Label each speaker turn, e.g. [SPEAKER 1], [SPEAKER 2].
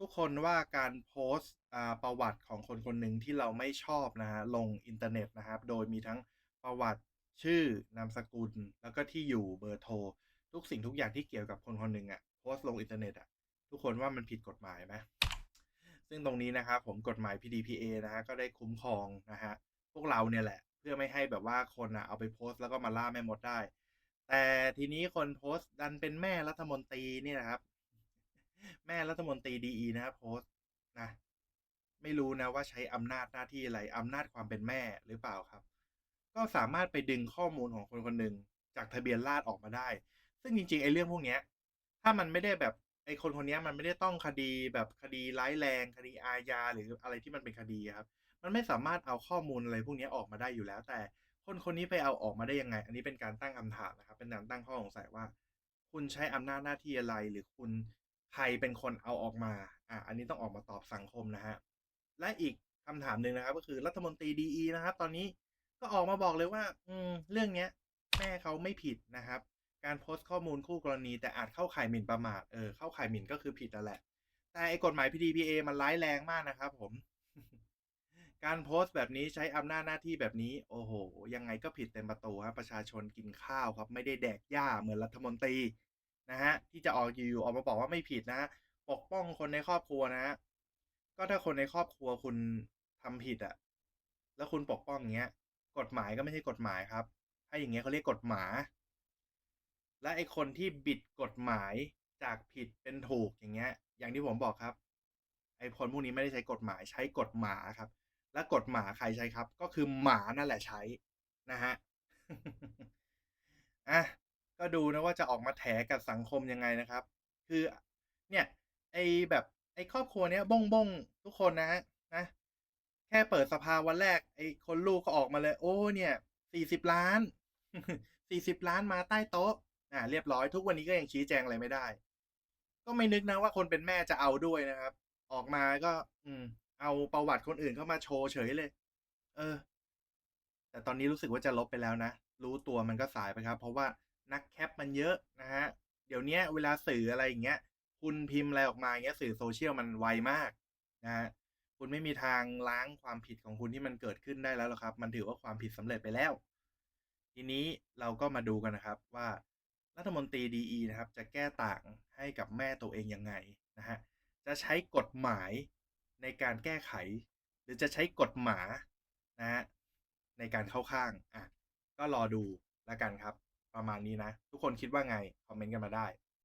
[SPEAKER 1] ทุกคนว่าการโพสต์ประวัติของคนคนหนึ่งที่เราไม่ชอบนะฮะลงอินเทอร์เน็ตนะครับ โดยมีทั้งประวัติชื่อนามสกุล แล้วก็ที่อยู่เบอร์โทร ทุกสิ่งทุกอย่างที่เกี่ยวกับคนคนหนึ่งอะโพสต์ลงอินเทอร์เน็ตอะทุกคนว่ามันผิดกฎหมายไหมซึ่งตรงนี้นะครับผมกฎหมาย PDPA นะฮะก็ได้คุ้มครองนะฮะพวกเราเนี่ยแหละ เพื่อไม่ให้แบบว่าคนอะเอาไปโพสต์แล้วก็มาล่าแม่มดได้ แต่ทีนี้คนโพสต์ดันเป็นแม่รัฐมนตรีนี่นะครับ แม่รัฐมนตรีดีนะครับโพสต์นะ ไม่รู้นะว่าใช้อำนาจหน้าที่อะไรอำนาจความเป็นแม่หรือเปล่าครับ ก็สามารถไปดึงข้อมูลของคนคนหนึ่งจากทะเบียนราษฎร์ออกมาได้ ซึ่งจริงๆไอ้เรื่องพวกเนี้ย ถ้ามันไม่ได้แบบไอ้คนคนนี้มันไม่ได้ต้องคดีแบบคดีร้ายแรง คดีอาญาหรืออะไรที่มันเป็นคดีครับ มันไม่สามารถเอาข้อมูลอะไรพวกนี้ออกมาได้อยู่แล้ว แต่คนคนนี้ไปเอาออกมาได้ยังไง อันนี้เป็นการตั้งคำถามนะครับ เป็นการตั้งข้อสงสัยว่า คุณใช้อำนาจหน้าที่อะไรหรือคุณ ใครเป็นคนเอาออกมา อะอันนี้ต้องออกมาตอบสังคมนะฮะ และอีกคำถามหนึ่งนะครับ ก็คือรัฐมนตรีดีนะครับ ตอนนี้ก็ออกมาบอกเลยว่า อืม เรื่องเนี้ย แม่เขาไม่ผิดนะครับ การโพสต์ข้อมูลคู่กรณี แต่อาจเข้าข่ายหมิ่นประมาทเออเข้าข่ายหมิ่นก็คือผิดนั่นแหละ แต่ไอ้กฎหมาย PDPA มันร้ายแรงมากนะครับ ผม การโพสต์แบบนี้ใช้อำนาจหน้าที่แบบนี้ โอ้โห ยังไงก็ผิดเต็มประตูครับประชาชนกินข้าวครับ ไม่ได้แดกหญ้าเหมือนรัฐมนตรี นะฮะที่จะออกอยู่ๆออกมาบอกว่าไม่ผิดนะฮะปกป้องคนในครอบครัวนะฮะก็ถ้าคนในครอบครัวคุณทำผิดอะแล้วคุณปกป้องอย่างเงี้ย กฎหมายก็ไม่ใช่กฎหมายครับ ถ้าอย่างเงี้ยเขาเรียกกฎหมา และไอคนที่บิดกฎหมายจากผิดเป็นถูกอย่างเงี้ย อย่างที่ผมบอกครับ ไอคนพวกนี้ไม่ได้ใช้กฎหมายใช้กฎหมาครับ และกฎหมาใครใช้ครับ ก็คือหมานั่นแหละใช้นะฮะอะ ก็ดูนะว่าจะออกมาแถกับสังคมยังไงนะครับ คือเนี่ยไอ้แบบไอ้ครอบครัวเนี้ยบ้งบ้งทุกคนนะฮะนะ แค่เปิดสภาวันแรก ไอ้คนลูกก็ออกมาเลย โอ้เนี่ยสี่สิบล้านสี่สิบล้านมาใต้โต๊ะอ่าเรียบร้อยทุกวันนี้ก็ยังชี้แจงอะไรไม่ได้ ก็ไม่นึกนะว่าคนเป็นแม่จะเอาด้วยนะครับ ออกมาก็ อืม เอาประวัติคนอื่นเข้ามาโชว์เฉยเลย เออ แต่ตอนนี้รู้สึกว่าจะลบไปแล้วนะ รู้ตัวมันก็สายไปครับ เพราะว่า นักแคปมันเยอะนะฮะเดี๋ยวนี้เวลาสื่ออะไรอย่างเงี้ย คุณพิมพ์อะไรออกมาอย่างเงี้ยสื่อโซเชียลมันไวมากนะฮะคุณไม่มีทางล้างความผิดของคุณที่มันเกิดขึ้นได้แล้วหรอกครับ มันถือว่าความผิดสำเร็จไปแล้ว ทีนี้เราก็มาดูกันนะครับว่ารัฐมนตรีดีนะครับ จะแก้ต่างให้กับแม่ตัวเองยังไงนะฮะจะใช้กฎหมายในการแก้ไข หรือจะใช้กฎหมานะฮะในการเข้าข้างอะก็รอดูแล้วกันครับ ประมาณนี้นะ ทุกคนคิดว่าไง คอมเมนต์กันมาได้